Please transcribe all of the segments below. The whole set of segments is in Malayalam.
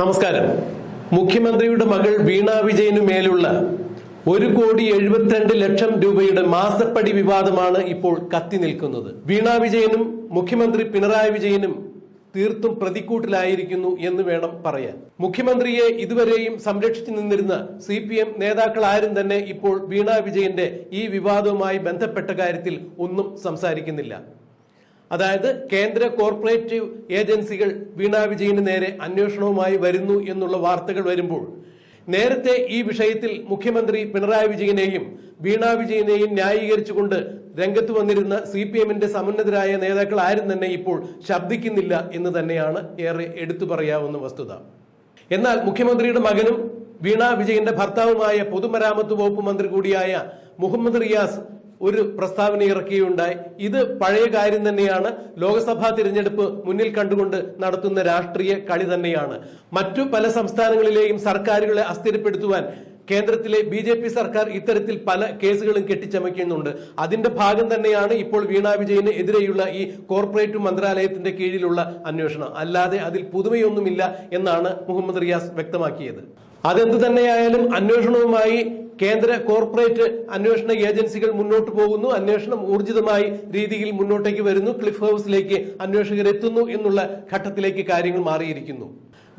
നമസ്കാരം. മുഖ്യമന്ത്രിയുടെ മകൾ വീണ വിജയനു മേലുള്ള ഒരു കോടി എഴുപത്തിരണ്ട് ലക്ഷം രൂപയുടെ മാസപ്പടി വിവാദമാണ് ഇപ്പോൾ കത്തി നിൽക്കുന്നത്. വീണ വിജയനും മുഖ്യമന്ത്രി പിണറായി വിജയനും തീർത്തും പ്രതിക്കൂട്ടിലായിരിക്കുന്നു എന്ന് വേണം പറയാൻ. മുഖ്യമന്ത്രിയെ ഇതുവരെയും സംരക്ഷിച്ചു നിന്നിരുന്ന സി പി എം നേതാക്കൾ ആരും തന്നെ ഇപ്പോൾ വീണ വിജയന്റെ ഈ വിവാദവുമായി ബന്ധപ്പെട്ട കാര്യത്തിൽ ഒന്നും സംസാരിക്കുന്നില്ല. അതായത് കേന്ദ്ര കോർപ്പറേറ്റീവ് ഏജൻസികൾ വീണ വിജയന് നേരെ അന്വേഷണവുമായി വരുന്നു എന്നുള്ള വാർത്തകൾ വരുമ്പോൾ നേരത്തെ ഈ വിഷയത്തിൽ മുഖ്യമന്ത്രി പിണറായി വിജയനെയും വീണ വിജയനെയും ന്യായീകരിച്ചുകൊണ്ട് രംഗത്ത് വന്നിരുന്ന സി പി എമ്മിന്റെ സമുന്നതരായ നേതാക്കൾ ആരും തന്നെ ഇപ്പോൾ ശബ്ദിക്കുന്നില്ല എന്ന് തന്നെയാണ് ഏറെ എടുത്തു പറയാവുന്ന വസ്തുത. എന്നാൽ മുഖ്യമന്ത്രിയുടെ മകനും വീണ വിജയന്റെ ഭർത്താവുമായ പൊതുമരാമത്ത് വകുപ്പ് മന്ത്രി കൂടിയായ മുഹമ്മദ് റിയാസ് ഒരു പ്രസ്താവന ഇറക്കുകയുണ്ടായി ഇത് പഴയ കാര്യം തന്നെയാണ്. ലോക്സഭാ തിരഞ്ഞെടുപ്പ് മുന്നിൽ കണ്ടുകൊണ്ട് നടത്തുന്ന രാഷ്ട്രീയ കളി തന്നെയാണ്. മറ്റു പല സംസ്ഥാനങ്ങളിലെയും സർക്കാരുകളെ അസ്ഥിരപ്പെടുത്തുവാൻ കേന്ദ്രത്തിലെ ബി ജെ പി സർക്കാർ ഇത്തരത്തിൽ പല കേസുകളും കെട്ടിച്ചമയ്ക്കുന്നുണ്ട്. അതിന്റെ ഭാഗം തന്നെയാണ് ഇപ്പോൾ വീണ വിജയന് എതിരെയുള്ള ഈ കോർപ്പറേറ്റ് മന്ത്രാലയത്തിന്റെ കീഴിലുള്ള അന്വേഷണം. അല്ലാതെ അതിൽ പുതുമയൊന്നുമില്ല എന്നാണ് മുഹമ്മദ് റിയാസ് വ്യക്തമാക്കിയത്. അതെന്തു തന്നെയായാലും അന്വേഷണവുമായി കേന്ദ്ര കോർപ്പറേറ്റ് അന്വേഷണ ഏജൻസികൾ മുന്നോട്ട് പോകുന്നു. അന്വേഷണം ഊർജിതമായി രീതിയിൽ മുന്നോട്ടേക്ക് വരുന്നു. ക്ലിഫ് ഹൗസിലേക്ക് അന്വേഷകർ എത്തുന്നു എന്നുള്ള ഘട്ടത്തിലേക്ക് കാര്യങ്ങൾ മാറിയിരിക്കുന്നു.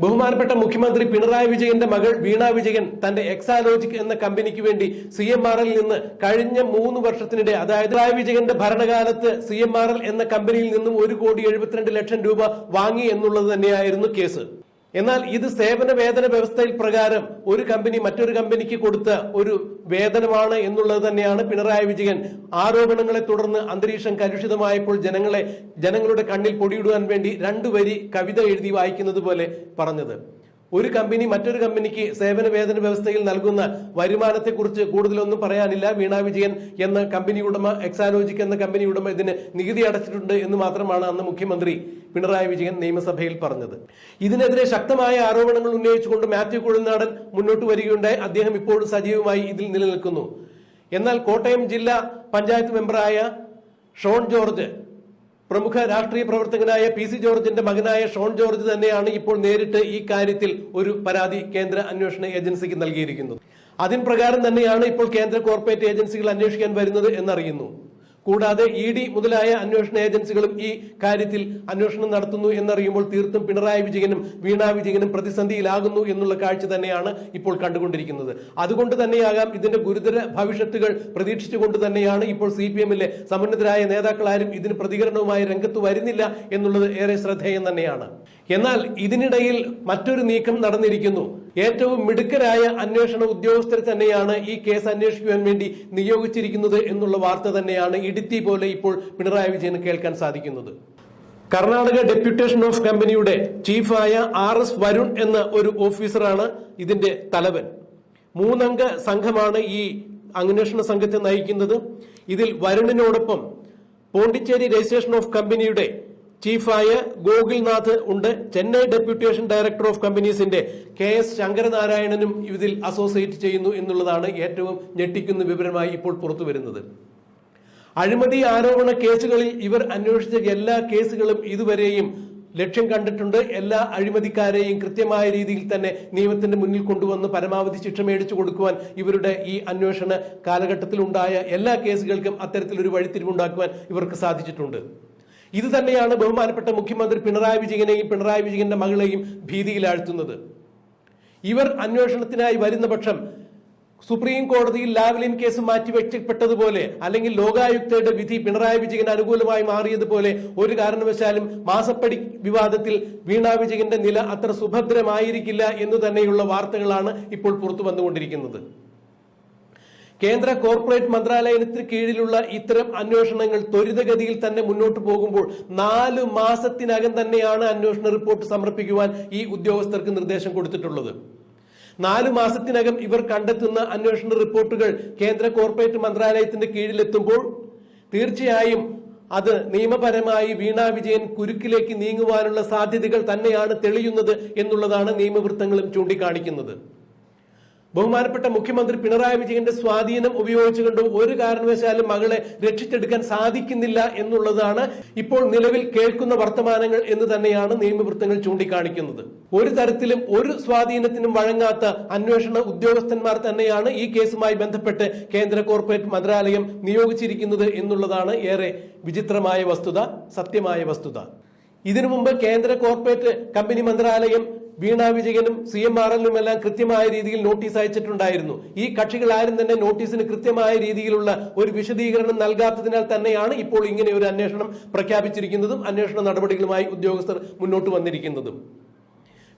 ബഹുമാനപ്പെട്ട മുഖ്യമന്ത്രി പിണറായി വിജയന്റെ മകൾ വീണ വിജയൻ തന്റെ എക്സാലോജിക് എന്ന കമ്പനിക്ക് വേണ്ടി സി എം ആർ എൽ നിന്ന് കഴിഞ്ഞ മൂന്ന് വർഷത്തിനിടെ അതായത് പിണറായി വിജയന്റെ ഭരണകാലത്ത് സി എം ആർ എൽ എന്ന കമ്പനിയിൽ നിന്നും ഒരു കോടി എഴുപത്തിരണ്ട് ലക്ഷം രൂപ വാങ്ങി എന്നുള്ളത് തന്നെയായിരുന്നു കേസ്. എന്നാൽ ഇത് സേവന വേതന വ്യവസ്ഥയിൽ പ്രകാരം ഒരു കമ്പനി മറ്റൊരു കമ്പനിക്ക് കൊടുത്ത ഒരു വേതനമാണ് എന്നുള്ളത് തന്നെയാണ് പിണറായി വിജയൻ ആരോപണങ്ങളെ തുടർന്ന് അന്തരീക്ഷം കലുഷിതമായപ്പോൾ ജനങ്ങളെ ജനങ്ങളുടെ കണ്ണിൽ പൊടിയിടുവാൻ വേണ്ടി രണ്ടു വരി കവിത എഴുതി വായിക്കുന്നത് പോലെ പറഞ്ഞത്. ഒരു കമ്പനി മറ്റൊരു കമ്പനിക്ക് സേവന വേതന വ്യവസ്ഥയിൽ നൽകുന്ന വരുമാനത്തെക്കുറിച്ച് കൂടുതലൊന്നും പറയാനില്ല. വീണ വിജയൻ എന്ന കമ്പനി ഉടമ എക്സാലോജിക് എന്ന കമ്പനി ഉടമ ഇതിന് നികുതി അടച്ചിട്ടുണ്ട് എന്ന് മാത്രമാണ് അന്ന് മുഖ്യമന്ത്രി പിണറായി വിജയൻ നിയമസഭയിൽ പറഞ്ഞത്. ഇതിനെതിരെ ശക്തമായ ആരോപണങ്ങൾ ഉന്നയിച്ചുകൊണ്ട് മാത്യു കുഴൽനാടൻ മുന്നോട്ട് വരികയുണ്ടായി. അദ്ദേഹം ഇപ്പോഴും സജീവമായി ഇതിൽ നിലനിൽക്കുന്നു. എന്നാൽ കോട്ടയം ജില്ലാ പഞ്ചായത്ത് മെമ്പറായ ഷോൺ ജോർജ് പ്രമുഖ രാഷ്ട്രീയ പ്രവർത്തകനായ പി സി ജോർജിന്റെ മകനായ ഷോൺ ജോർജ് തന്നെയാണ് ഇപ്പോൾ നേരിട്ട് ഈ കാര്യത്തിൽ ഒരു പരാതി കേന്ദ്ര അന്വേഷണ ഏജൻസിക്ക് നൽകിയിരിക്കുന്നത്. അതിൻ പ്രകാരം തന്നെയാണ് ഇപ്പോൾ കേന്ദ്ര കോർപ്പറേറ്റ് ഏജൻസികൾ അന്വേഷിക്കാൻ വരുന്നത് എന്നറിയുന്നു. കൂടാതെ ഇ ഡി മുതലായ അന്വേഷണ ഏജൻസികളും ഈ കാര്യത്തിൽ അന്വേഷണം നടത്തുന്നു എന്നറിയുമ്പോൾ തീർത്തും പിണറായി വിജയനും വീണ വിജയനും പ്രതിസന്ധിയിലാകുന്നു എന്നുള്ള കാഴ്ച തന്നെയാണ് ഇപ്പോൾ കണ്ടുകൊണ്ടിരിക്കുന്നത്. അതുകൊണ്ട് തന്നെയാകാം ഇതിന്റെ ഗുരുതര ഭവിഷ്യത്തുകൾ പ്രതീക്ഷിച്ചുകൊണ്ട് തന്നെയാണ് ഇപ്പോൾ സി പി എമ്മിലെ സമുന്നതരായ നേതാക്കളാരും ഇതിന് പ്രതികരണവുമായി രംഗത്ത് വരുന്നില്ല എന്നുള്ളത് ഏറെ ശ്രദ്ധേയം തന്നെയാണ്. എന്നാൽ ഇതിനിടയിൽ മറ്റൊരു നീക്കം നടന്നിരിക്കുന്നു. ഏറ്റവും മിടുക്കരായ അന്വേഷണ ഉദ്യോഗസ്ഥർ തന്നെയാണ് ഈ കേസ് അന്വേഷിക്കുവാൻ വേണ്ടി നിയോഗിച്ചിരിക്കുന്നത് എന്നുള്ള വാർത്ത തന്നെയാണ് ഇടുത്തി പോലെ ഇപ്പോൾ പിണറായി വിജയന് കേൾക്കാൻ സാധിക്കുന്നത്. കർണാടക ഡെപ്യൂട്ടേഷൻ ഓഫ് കമ്പനിയുടെ ചീഫായ ആർ എസ് വരുൺ എന്ന ഒരു ഓഫീസറാണ് ഇതിന്റെ തലവൻ. മൂന്നംഗ സംഘമാണ് ഈ അന്വേഷണ സംഘത്തെ നയിക്കുന്നത്. ഇതിൽ വരുണിനോടൊപ്പം പോണ്ടിച്ചേരി രജിസ്ട്രേഷൻ ഓഫ് കമ്പനിയുടെ ചീഫായ ഗോകുൽനാഥ് ഉണ്ട്. ചെന്നൈ ഡെപ്യൂട്ടേഷൻ ഡയറക്ടർ ഓഫ് കമ്പനീസിന്റെ കെ എസ് ശങ്കരനാരായണനും ഇതിൽ അസോസിയേറ്റ് ചെയ്യുന്നു എന്നുള്ളതാണ് ഏറ്റവും ഞെട്ടിക്കുന്ന വിവരമായി ഇപ്പോൾ പുറത്തു വരുന്നത് അഴിമതി ആരോപണ കേസുകളിൽ ഇവർ അന്വേഷിച്ച എല്ലാ കേസുകളും ഇതുവരെയും ലക്ഷ്യം കണ്ടിട്ടുണ്ട്. എല്ലാ അഴിമതിക്കാരെയും കൃത്യമായ രീതിയിൽ തന്നെ നിയമത്തിന്റെ മുന്നിൽ കൊണ്ടുവന്ന് പരമാവധി ശിക്ഷ മേടിച്ചു കൊടുക്കുവാൻ ഇവരുടെ ഈ അന്വേഷണ കാലഘട്ടത്തിൽ ഉണ്ടായ എല്ലാ കേസുകൾക്കും അത്തരത്തിലൊരു വഴിത്തിരിവുണ്ടാക്കുവാൻ ഇവർക്ക് സാധിച്ചിട്ടുണ്ട്. ഇത് തന്നെയാണ് ബഹുമാനപ്പെട്ട മുഖ്യമന്ത്രി പിണറായി വിജയനെയും പിണറായി വിജയന്റെ മകളെയും ഭീതിയിലാഴ്ത്തുന്നത്. ഇവർ അന്വേഷണത്തിനായി വരുന്ന പക്ഷം സുപ്രീം കോടതിയിൽ ലാവ്ലിൻ കേസ് മാറ്റി വെച്ചപ്പെട്ടതുപോലെ അല്ലെങ്കിൽ ലോകായുക്തയുടെ വിധി പിണറായി വിജയന് അനുകൂലമായി മാറിയതുപോലെ ഒരു കാരണവശാലും മാസപ്പടി വിവാദത്തിൽ വീണ വിജയന്റെ നില അത്ര സുഭദ്രമായിരിക്കില്ല എന്ന് തന്നെയുള്ള വാർത്തകളാണ് ഇപ്പോൾ പുറത്തു വന്നുകൊണ്ടിരിക്കുന്നത്. കേന്ദ്ര കോർപ്പറേറ്റ് മന്ത്രാലയത്തിന് കീഴിലുള്ള ഇത്തരം അന്വേഷണങ്ങൾ ത്വരിതഗതിയിൽ തന്നെ മുന്നോട്ട് പോകുമ്പോൾ നാല് മാസത്തിനകം തന്നെയാണ് അന്വേഷണ റിപ്പോർട്ട് സമർപ്പിക്കുവാൻ ഈ ഉദ്യോഗസ്ഥർക്ക് നിർദ്ദേശം കൊടുത്തിട്ടുള്ളത്. നാലു മാസത്തിനകം ഇവർ കണ്ടെത്തുന്ന അന്വേഷണ റിപ്പോർട്ടുകൾ കേന്ദ്ര കോർപ്പറേറ്റ് മന്ത്രാലയത്തിന്റെ കീഴിലെത്തുമ്പോൾ തീർച്ചയായും അത് നിയമപരമായി വീണ വിജയൻ കുരുക്കിലേക്ക് നീങ്ങുവാനുള്ള സാധ്യതകൾ തന്നെയാണ് തെളിയുന്നത് എന്നുള്ളതാണ് നിയമവൃത്തങ്ങളും ചൂണ്ടിക്കാണിക്കുന്നത്. ബഹുമാനപ്പെട്ട മുഖ്യമന്ത്രി പിണറായി വിജയന്റെ സ്വാധീനം ഉപയോഗിച്ചുകൊണ്ട് ഒരു കാരണവശാലും മകളെ രക്ഷിച്ചെടുക്കാൻ സാധിക്കുന്നില്ല എന്നുള്ളതാണ് ഇപ്പോൾ നിലവിൽ കേൾക്കുന്ന വർത്തമാനങ്ങൾ എന്ന് തന്നെയാണ് നിയമവൃത്തങ്ങൾ ചൂണ്ടിക്കാണിക്കുന്നത്. ഒരു തരത്തിലും ഒരു സ്വാധീനത്തിനും വഴങ്ങാത്ത അന്വേഷണ ഉദ്യോഗസ്ഥന്മാർ തന്നെയാണ് ഈ കേസുമായി ബന്ധപ്പെട്ട് കേന്ദ്ര കോർപ്പറേറ്റ് മന്ത്രാലയം നിയോഗിച്ചിരിക്കുന്നത് എന്നുള്ളതാണ് ഏറെ വിചിത്രമായ വസ്തുത സത്യമായ വസ്തുത. ഇതിനു മുമ്പ് കേന്ദ്ര കോർപ്പറേറ്റ് കമ്പനി മന്ത്രാലയം വീണ വിജയനും സി എം ആർ എല്ലും എല്ലാം കൃത്യമായ രീതിയിൽ നോട്ടീസ് അയച്ചിട്ടുണ്ടായിരുന്നു. ഈ കക്ഷികൾ ആരും തന്നെ നോട്ടീസിന് കൃത്യമായ രീതിയിലുള്ള ഒരു വിശദീകരണം നൽകാത്തതിനാൽ തന്നെയാണ് ഇപ്പോൾ ഇങ്ങനെ ഒരു അന്വേഷണം പ്രഖ്യാപിച്ചിരിക്കുന്നതും അന്വേഷണ നടപടികളുമായി ഉദ്യോഗസ്ഥർ മുന്നോട്ട് വന്നിരിക്കുന്നതും.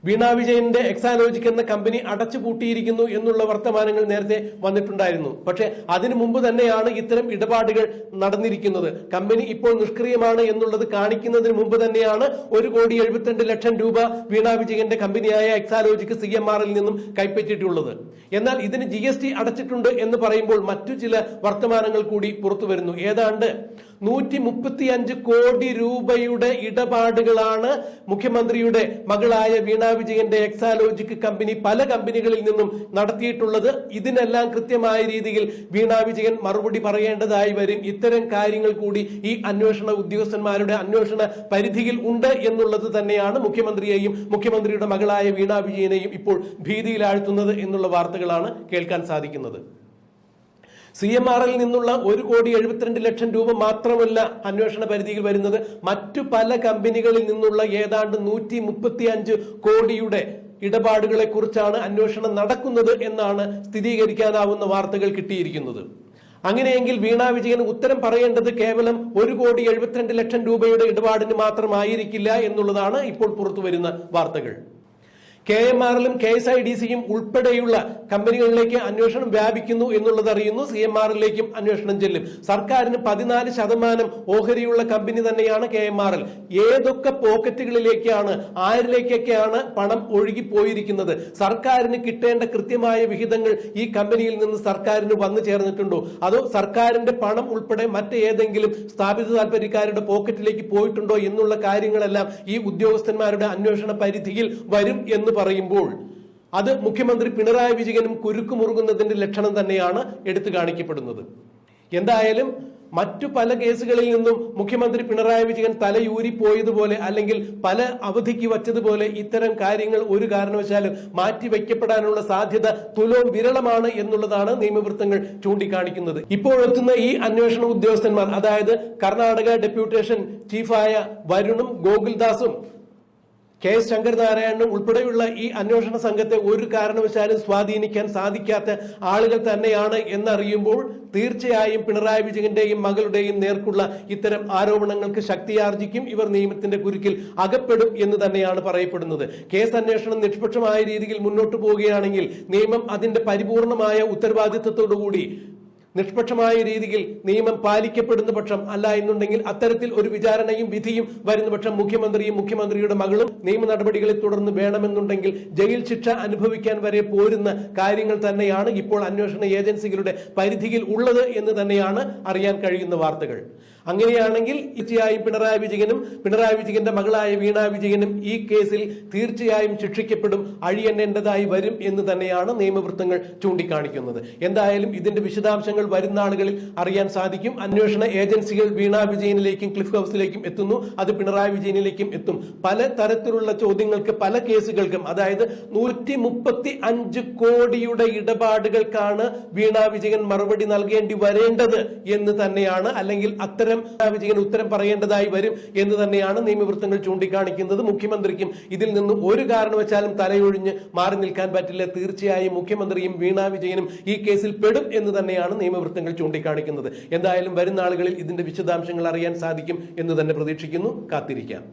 വീണ വിജയന്റെ എക്സാലോജിക് എന്ന കമ്പനി അടച്ചുപൂട്ടിയിരിക്കുന്നു എന്നുള്ള വർത്തമാനങ്ങൾ നേരത്തെ വന്നിട്ടുണ്ടായിരുന്നു. പക്ഷേ അതിനു മുമ്പ് തന്നെയാണ് ഇത്തരം ഇടപാടുകൾ നടന്നിരിക്കുന്നത്. കമ്പനി ഇപ്പോൾ നിഷ്ക്രിയമാണ് എന്നുള്ളത് കാണിക്കുന്നതിന് മുമ്പ് തന്നെയാണ് ഒരു കോടി എഴുപത്തിരണ്ട് ലക്ഷം രൂപ വീണ വിജയന്റെ കമ്പനിയായ എക്സാലോജിക്ക് സി എം ആറിൽ നിന്നും കൈപ്പറ്റിയിട്ടുള്ളത്. എന്നാൽ ഇതിന് ജി എസ് ടി അടച്ചിട്ടുണ്ട് എന്ന് പറയുമ്പോൾ മറ്റു ചില വർത്തമാനങ്ങൾ കൂടി പുറത്തു വരുന്നു. ഏതാണ്ട് നൂറ്റി മുപ്പത്തി അഞ്ച് കോടി രൂപയുടെ ഇടപാടുകളാണ് മുഖ്യമന്ത്രിയുടെ മകളായ വീണ വിജയന്റെ എക്സാലോജിക് കമ്പനി പല കമ്പനികളിൽ നിന്നും നടത്തിയിട്ടുള്ളത് ഇതിനെല്ലാം കൃത്യമായ രീതിയിൽ വീണ വിജയൻ മറുപടി പറയേണ്ടതായി വരും. ഇത്തരം കാര്യങ്ങൾ കൂടി ഈ അന്വേഷണ ഉദ്യോഗസ്ഥന്മാരുടെ അന്വേഷണ പരിധിയിൽ ഉണ്ട് എന്നുള്ളത് തന്നെയാണ് മുഖ്യമന്ത്രിയെയും മുഖ്യമന്ത്രിയുടെ മകളായ വീണ വിജയനെയും ഇപ്പോൾ ഭീതിയിലാഴ്ത്തുന്നത് എന്നുള്ള വാർത്തകളാണ് കേൾക്കാൻ സാധിക്കുന്നത്. സി എം ആറിൽ നിന്നുള്ള ഒരു കോടി എഴുപത്തിരണ്ട് ലക്ഷം രൂപ മാത്രമല്ല അന്വേഷണ പരിധിയിൽ വരുന്നത്. മറ്റു പല കമ്പനികളിൽ നിന്നുള്ള ഏതാണ്ട് നൂറ്റി മുപ്പത്തി അഞ്ച് കോടിയുടെ ഇടപാടുകളെ കുറിച്ചാണ് അന്വേഷണം നടക്കുന്നത് എന്നാണ് സ്ഥിരീകരിക്കാനാവുന്ന വാർത്തകൾ കിട്ടിയിരിക്കുന്നത്. അങ്ങനെയെങ്കിൽ വീണ വിജയൻ ഉത്തരം പറയേണ്ടത് കേവലം ഒരു കോടി എഴുപത്തിരണ്ട് ലക്ഷം രൂപയുടെ ഇടപാടിന് മാത്രമായിരിക്കില്ല എന്നുള്ളതാണ് ഇപ്പോൾ പുറത്തുവരുന്ന വാർത്തകൾ. കെ എം ആറിലും കെ എസ് ഐ ഡി സിയും ഉൾപ്പെടെയുള്ള കമ്പനികളിലേക്ക് അന്വേഷണം വ്യാപിക്കുന്നു എന്നുള്ളത് അറിയുന്നു. സി എം ആറിലേക്കും അന്വേഷണം ചെല്ലും. സർക്കാരിന് പതിനാല് ശതമാനം ഓഹരിയുള്ള കമ്പനി തന്നെയാണ് കെ എം ആറിൽ ഏതൊക്കെ പോക്കറ്റുകളിലേക്കാണ് ആരിലേക്കൊക്കെയാണ് പണം ഒഴുകിപ്പോയിരിക്കുന്നത്? സർക്കാരിന് കിട്ടേണ്ട കൃത്യമായ വിഹിതങ്ങൾ ഈ കമ്പനിയിൽ നിന്ന് സർക്കാരിന് വന്നു ചേർന്നിട്ടുണ്ടോ? അതോ സർക്കാരിന്റെ പണം ഉൾപ്പെടെ മറ്റേതെങ്കിലും സ്ഥാപിത താല്പര്യക്കാരുടെ പോക്കറ്റിലേക്ക് പോയിട്ടുണ്ടോ എന്നുള്ള കാര്യങ്ങളെല്ലാം ഈ ഉദ്യോഗസ്ഥന്മാരുടെ അന്വേഷണ പരിധിയിൽ വരും എന്ന് പറയുമ്പോൾ അത് മുഖ്യമന്ത്രി പിണറായി വിജയനും കുരുക്കുമുറുകുന്നതിന്റെ ലക്ഷണം തന്നെയാണ് എടുത്തു കാണിക്കപ്പെടുന്നത്. എന്തായാലും മറ്റു പല കേസുകളിൽ നിന്നും മുഖ്യമന്ത്രി പിണറായി വിജയൻ തലയൂരിപ്പോയതുപോലെ അല്ലെങ്കിൽ പല അവധിക്ക് വച്ചതുപോലെ ഇത്തരം കാര്യങ്ങൾ ഒരു കാരണവശാലും മാറ്റിവെക്കപ്പെടാനുള്ള സാധ്യത തുലോം വിരളമാണ് എന്നുള്ളതാണ് നിയമവൃത്തങ്ങൾ ചൂണ്ടിക്കാണിക്കുന്നത്. ഇപ്പോഴെത്തുന്ന ഈ അന്വേഷണ ഉദ്യോഗസ്ഥന്മാർ അതായത് കർണാടക ഡെപ്യൂട്ടേഷൻ ചീഫായ വരുണും ഗോകുൽദാസും കെ എസ് ശങ്കരനാരായണനും ഉൾപ്പെടെയുള്ള ഈ അന്വേഷണ സംഘത്തെ ഒരു കാരണവശാലും സ്വാധീനിക്കാൻ സാധിക്കാത്ത ആളുകൾ തന്നെയാണ് എന്നറിയുമ്പോൾ തീർച്ചയായും പിണറായി വിജയന്റെയും മകളുടെയും നേർക്കുള്ള ഇത്തരം ആരോപണങ്ങൾക്ക് ശക്തിയാർജിക്കും ഇവർ നിയമത്തിന്റെ കുരുക്കിൽ അകപ്പെടും എന്ന് തന്നെയാണ് പറയപ്പെടുന്നത്. കേസ് അന്വേഷണം നിഷ്പക്ഷമായ രീതിയിൽ മുന്നോട്ട് പോവുകയാണെങ്കിൽ നിയമം അതിന്റെ പരിപൂർണമായ ഉത്തരവാദിത്വത്തോടുകൂടി നിഷ്പക്ഷമായ രീതിയിൽ നിയമം പാലിക്കപ്പെടുന്ന പക്ഷം അല്ല എന്നുണ്ടെങ്കിൽ അത്തരത്തിൽ ഒരു വിചാരണയും വിധിയും വരുന്ന പക്ഷം മുഖ്യമന്ത്രിയും മുഖ്യമന്ത്രിയുടെ മകളും നിയമ നടപടികളെ തുടർന്ന് വേണമെന്നുണ്ടെങ്കിൽ ജയിൽ ശിക്ഷ അനുഭവിക്കാൻ വരെ പോരുന്ന കാര്യങ്ങൾ തന്നെയാണ് ഇപ്പോൾ അന്വേഷണ ഏജൻസികളുടെ പരിധിയിൽ ഉള്ളത് എന്ന് തന്നെയാണ് അറിയാൻ കഴിയുന്ന വാർത്തകൾ. അങ്ങനെയാണെങ്കിൽ തീർച്ചയായും പിണറായി വിജയനും പിണറായി വിജയന്റെ മകളായ വീണ വിജയനും ഈ കേസിൽ തീർച്ചയായും ശിക്ഷിക്കപ്പെടും അഴിയെണ്ണേണ്ടതായി വരും എന്ന് തന്നെയാണ് നിയമവൃത്തങ്ങൾ ചൂണ്ടിക്കാണിക്കുന്നത്. എന്തായാലും ഇതിന്റെ വിശദാംശങ്ങൾ വരുന്ന ആളുകളിൽ അറിയാൻ സാധിക്കും. അന്വേഷണ ഏജൻസികൾ വീണ വിജയനിലേക്കും ക്ലിഫ് ഹൗസിലേക്കും എത്തുന്നു. അത് പിണറായി വിജയനിലേക്കും എത്തും. പല തരത്തിലുള്ള ചോദ്യങ്ങൾക്ക് പല കേസുകൾക്കും അതായത് നൂറ്റി മുപ്പത്തി അഞ്ച് കോടിയുടെ ഇടപാടുകൾക്കാണ് വീണ വിജയൻ മറുപടി നൽകേണ്ടി വരേണ്ടത് എന്ന് തന്നെയാണ് അല്ലെങ്കിൽ അത്തരം വീണ വിജയൻ ഉത്തരം പറയേണ്ടതായി വരും എന്ന് തന്നെയാണ് നിയമവൃത്തങ്ങൾ ചൂണ്ടിക്കാണിക്കുന്നത്. മുഖ്യമന്ത്രിക്കും ഇതിൽ നിന്ന് ഒരു കാരണവശാലും തലയൊഴിഞ്ഞ് മാറി നിൽക്കാൻ പറ്റില്ല. തീർച്ചയായും മുഖ്യമന്ത്രിയും വീണ വിജയനും ഈ കേസിൽ പെടും എന്ന് തന്നെയാണ് നിയമവൃത്തങ്ങൾ ചൂണ്ടിക്കാണിക്കുന്നത്. എന്തായാലും വരും നാളുകളിൽ ഇതിന്റെ വിശദാംശങ്ങൾ അറിയാൻ സാധിക്കും എന്ന് തന്നെ പ്രതീക്ഷിക്കുന്നു. കാത്തിരിക്കാം.